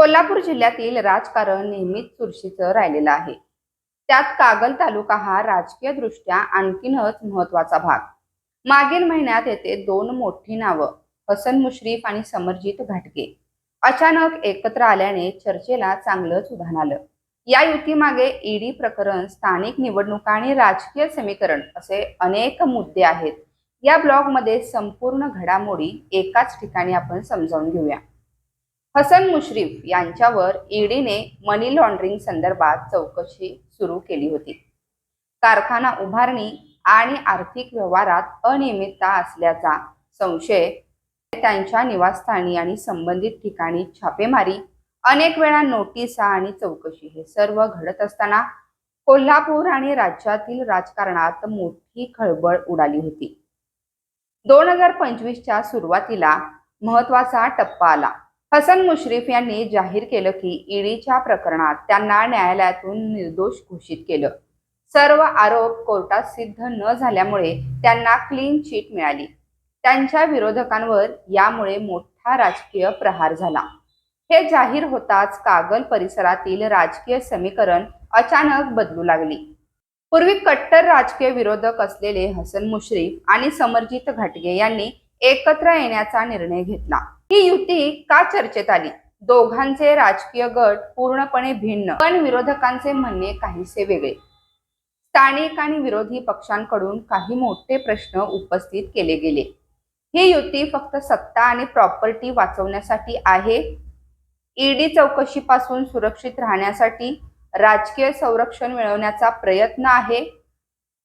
कोल्हापूर जिल्ह्यातील राजकारण नेहमीच चुरशीचं राहिलेलं आहे. त्यात कागल तालुका हा राजकीय दृष्ट्या आणखीनच महत्त्वाचा भाग. मागील महिन्यात येथे दोन मोठी नावं हसन मुश्रीफ आणि समरजित घाटगे अचानक एकत्र आल्याने चर्चेला चांगलंच उधाण आलं. या युतीमागे ईडी प्रकरण स्थानिक निवडणुका आणि राजकीय समीकरण असे अनेक मुद्दे आहेत. या ब्लॉगमध्ये संपूर्ण घडामोडी एकाच ठिकाणी आपण समजावून घेऊया. हसन मुश्रीफ यांच्यावर ईडीने मनी लॉन्ड्रिंग संदर्भात चौकशी सुरू केली होती. कारखाना उभारणी आणि आर्थिक व्यवहारात अनियमितता असल्याचा संशय त्यांच्या निवासस्थानी आणि संबंधित ठिकाणी छापेमारी अनेक वेळा नोटिसा आणि चौकशी हे सर्व घडत असताना कोल्हापूर आणि राज्यातील राजकारणात मोठी खळबळ उडाली होती. दोन हजार पंचवीसच्या सुरुवातीला महत्त्वाचा टप्पा आला. हसन मुश्रीफ यांनी जाहीर केलं की ईडीच्या प्रकरणात त्यांना न्यायालयातून निर्दोष घोषित केलं. सर्व आरोप कोर्टात सिद्ध न झाल्यामुळे त्यांना क्लीन चिट मिळाली. त्यांच्या विरोधकांवर यामुळे मोठा राजकीय प्रहार झाला. हे जाहीर होताच कागल परिसरातील राजकीय समीकरण अचानक बदलू लागली. पूर्वी कट्टर राजकीय विरोधक असलेले हसन मुश्रीफ आणि समरजित घाटगे यांनी एकत्र येण्याचा निर्णय घेतला. ही युती का चर्चेत आली? दोघांचे राजकीय गट पूर्णपणे भिन्न पण विरोधकांचे म्हणणे काहीसे वेगळे. स्थानिक आणि विरोधी पक्षांकडून काही मोठे प्रश्न उपस्थित केले गेले. ही युती फक्त सत्ता आणि प्रॉपर्टी वाचवण्यासाठी आहे. ईडी चौकशीपासून सुरक्षित राहण्यासाठी राजकीय संरक्षण मिळवण्याचा प्रयत्न आहे.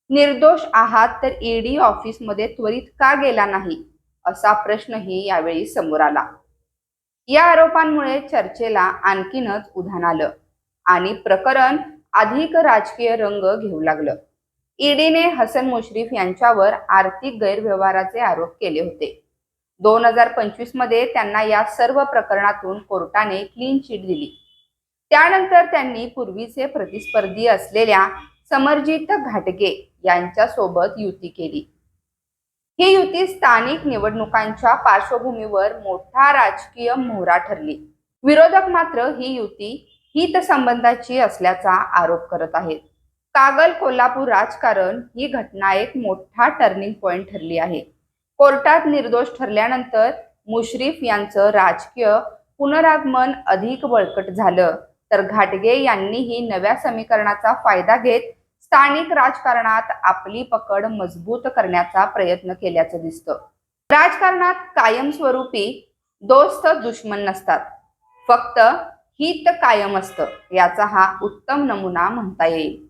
निर्दोष आहात तर ईडी ऑफिसमध्ये त्वरित का गेला नाही? असा प्रश्नही यावेळी समोर आला. या आरोपांमुळे चर्चेला आणखीनच उधाण आलं आणि प्रकरण अधिक राजकीय रंग घेऊ लागलं. ईडीने हसन मुश्रीफ यांच्यावर आर्थिक गैरव्यवहाराचे आरोप केले होते. दोन हजार पंचवीसमध्ये त्यांना या सर्व प्रकरणातून कोर्टाने क्लीन चिट दिली. त्यानंतर त्यांनी पूर्वीचे प्रतिस्पर्धी असलेल्या समरजित घाटगे यांच्यासोबत युती केली. ही युती स्थानिक निवडणुकांच्या पार्श्वभूमीवर मोठा राजकीय मोहरा ठरली. विरोधक मात्र ही युती हितसंबंधाची असल्याचा आरोप करत आहेत. कागल कोल्हापूर राजकारण ही घटना एक मोठा टर्निंग पॉइंट ठरली आहे. कोर्टात निर्दोष ठरल्यानंतर मुश्रीफ यांचं राजकीय पुनरागमन अधिक बळकट झालं. तर घाटगे यांनीही नव्या समीकरणाचा फायदा घेत स्थानिक राजकारणात आपली पकड मजबूत करण्याचा प्रयत्न केल्याचं दिसतं. राजकारणात कायमस्वरूपी दोस्त दुश्मन नसतात. फक्त हित कायम असतं याचा हा उत्तम नमुना म्हणता येईल.